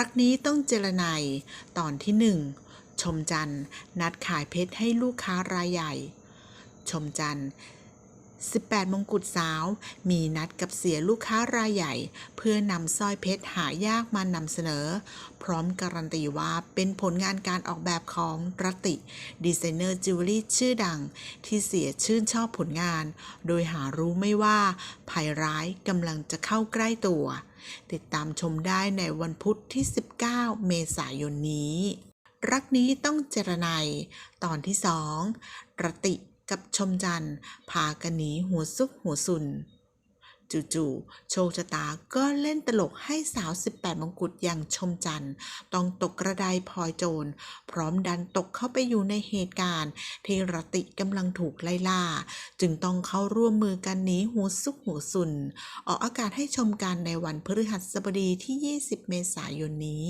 ักนี้ต้องเจรนายตอนที่หนึ่งชมจันนัดขายเพชรให้ลูกค้ารายใหญ่ ชมจันทร์ 18 มงกุฎสาว มีนัดกับเสียลูกค้ารายใหญ่ เพื่อนำสร้อยเพชรหายากมานำเสนอ พร้อมการันตีว่าเป็นผลงานการออกแบบของรติ ดีไซเนอร์จิวเวลรี่ชื่อดัง ที่เสียชื่นชอบผลงาน โดยหารู้ไม่ว่าภัยร้ายกำลังจะเข้าใกล้ตัว ติดตามชมได้ในวันพุธที่ 19 เมษายนนี้ รักนี้ต้องเจรไนยตอนที่สองรติ กับชมจันทร์พากันหนีหัวซุกหัวซุน จู่ๆโชคชะตาก็เล่นตลกให้สาว 18 มงกุฎอย่างชมจันทร์ต้องตกกระไดพลอยโจร พร้อมดันตกเข้าไปอยู่ในเหตุการณ์ที่รติกำลังถูกไล่ล่า จึงต้องเข้าร่วมมือกันหนีหัวซุกหัวซุน ออกอากาศให้ชมกันในวันพฤหัสบดีที่ 20 เมษายนนี้